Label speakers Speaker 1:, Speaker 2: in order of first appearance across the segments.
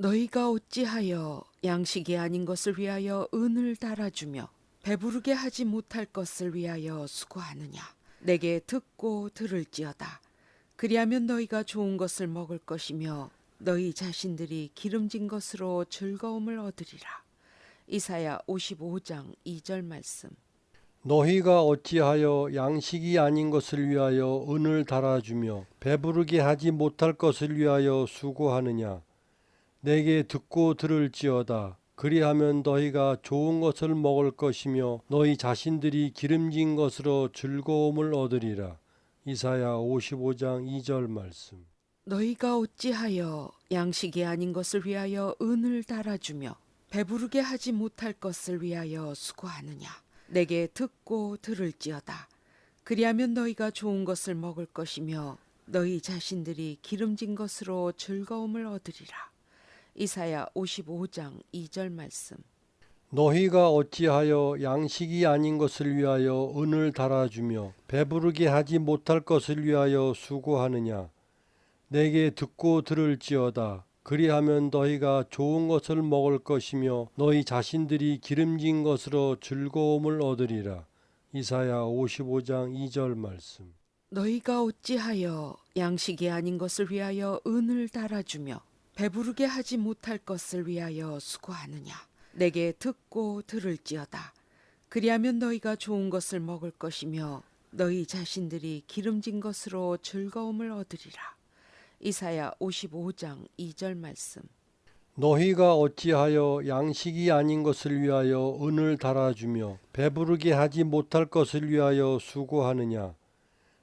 Speaker 1: 너희가 어찌하여 양식이 아닌 것을 위하여 은을 달아주며 배부르게 하지 못할 것을 위하여 수고하느냐? 내게 듣고 들을지어다. 그리하면 너희가 좋은 것을 먹을 것이며 너희 자신들이 기름진 것으로 즐거움을 얻으리라. 이사야 55장 2절 말씀.
Speaker 2: 너희가 어찌하여 양식이 아닌 것을 위하여 은을 달아주며 배부르게 하지 못할 것을 위하여 수고하느냐 내게 듣고 들을지어다. 그리하면 너희가 좋은 것을 먹을 것이며 너희 자신들이 기름진 것으로 즐거움을 얻으리라. 이사야 55장 2절 말씀.
Speaker 1: 너희가 어찌하여 양식이 아닌 것을 위하여 은을 달아주며 배부르게 하지 못할 것을 위하여 수고하느냐? 내게 듣고 들을지어다. 그리하면 너희가 좋은 것을 먹을 것이며 너희 자신들이 기름진 것으로 즐거움을 얻으리라 이사야 55장 2절 말씀.
Speaker 2: 너희가 어찌하여 양식이 아닌 것을 위하여 은을 달아주며 배부르게 하지 못할 것을 위하여 수고하느냐? 내게 듣고 들을지어다. 그리하면 너희가 좋은 것을 먹을 것이며 너희 자신들이 기름진 것으로 즐거움을 얻으리라. 이사야 55장 2절 말씀.
Speaker 1: 너희가 어찌하여 양식이 아닌 것을 위하여 은을 달아주며 배부르게 하지 못할 것을 위하여 수고하느냐? 내게 듣고 들을지어다. 그리하면 너희가 좋은 것을 먹을 것이며 너희 자신들이 기름진 것으로 즐거움을 얻으리라. 이사야 55장 2절 말씀.
Speaker 2: 너희가 어찌하여 양식이 아닌 것을 위하여 은을 달아주며 배부르게 하지 못할 것을 위하여 수고하느냐?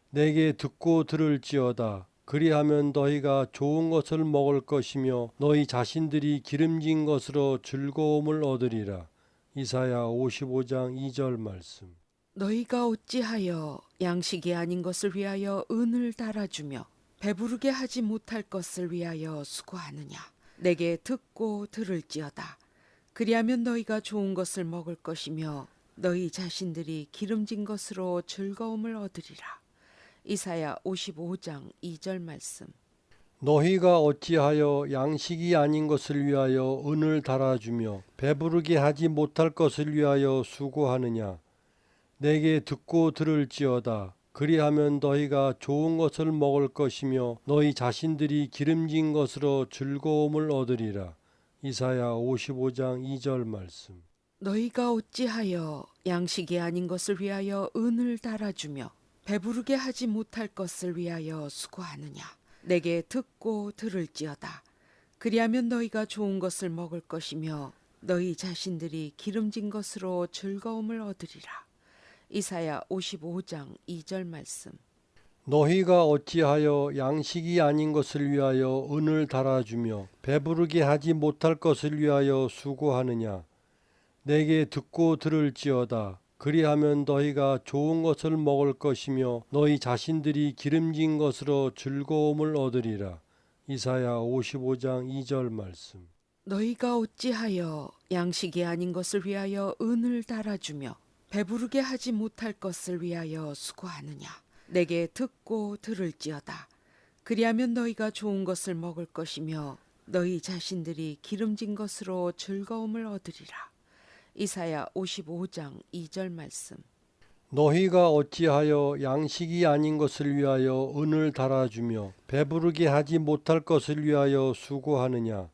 Speaker 2: 내게 듣고 들을지어다 그리하면 너희가 좋은 것을 먹을 것이며 너희 자신들이 기름진 것으로 즐거움을 얻으리라. 이사야 55장 2절 말씀.
Speaker 1: 너희가 어찌하여 양식이 아닌 것을 위하여 은을 달아주며 배부르게 하지 못할 것을 위하여 수고하느냐? 내게 듣고 들을지어다. 그리하면 너희가 좋은 것을 먹을 것이며 너희 자신들이 기름진 것으로 즐거움을 얻으리라 이사야 55장 2절 말씀.
Speaker 2: 너희가 어찌하여 양식이 아닌 것을 위하여 은을 달아주며 배부르게 하지 못할 것을 위하여 수고하느냐? 내게 듣고 들을지어다. 그리하면 너희가 좋은 것을 먹을 것이며 너희 자신들이 기름진 것으로 즐거움을 얻으리라. 이사야 55장 2절 말씀.
Speaker 1: 너희가 어찌하여 양식이 아닌 것을 위하여 은을 달아주며 배부르게 하지 못할 것을 위하여 수고하느냐? 내게 듣고 들을지어다. 그리하면 너희가 좋은 것을 먹을 것이며 너희 자신들이 기름진 것으로 즐거움을 얻으리라. 이사야 55장 2절 말씀.
Speaker 2: 너희가 어찌하여 양식이 아닌 것을 위하여 은을 달아주며 배부르게 하지 못할 것을 위하여 수고하느냐? 내게 듣고 들을지어다 그리하면 너희가 좋은 것을 먹을 것이며 너희 자신들이 기름진 것으로 즐거움을 얻으리라. 이사야 55장 2절 말씀.
Speaker 1: 너희가 어찌하여 양식이 아닌 것을 위하여 은을 달아주며 배부르게 하지 못할 것을 위하여 수고하느냐? 내게 듣고 들을지어다. 그리하면 너희가 좋은 것을 먹을 것이며 너희 자신들이 기름진 것으로 즐거움을 얻으리라 이사야 55장 2절 말씀.
Speaker 2: 너희가 어찌하여 양식이 아닌 것을 위하여 은을 달아주며 배부르게 하지 못할 것을 위하여 수고하느냐?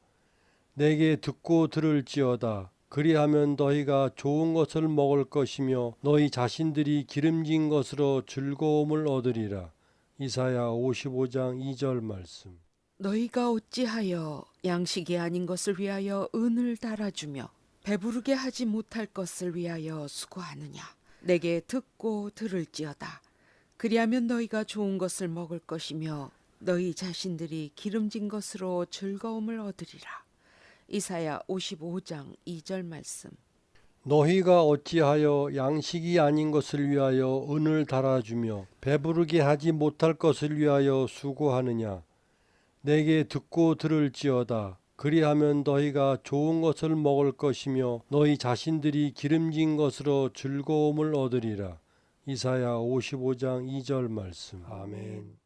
Speaker 2: 내게 듣고 들을지어다. 그리하면 너희가 좋은 것을 먹을 것이며 너희 자신들이 기름진 것으로 즐거움을 얻으리라. 이사야 55장 2절 말씀.
Speaker 1: 너희가 어찌하여 양식이 아닌 것을 위하여 은을 달아주며 배부르게 하지 못할 것을 위하여 수고하느냐? 내게 듣고 들을지어다. 그리하면 너희가 좋은 것을 먹을 것이며 너희 자신들이 기름진 것으로 즐거움을 얻으리라. 이사야 55장 2절 말씀.
Speaker 2: 너희가 어찌하여 양식이 아닌 것을 위하여 은을 달아주며 배부르게 하지 못할 것을 위하여 수고하느냐? 내게 듣고 들을지어다 그리하면 너희가 좋은 것을 먹을 것이며 너희 자신들이 기름진 것으로 즐거움을 얻으리라. 이사야 55장 2절 말씀. 아멘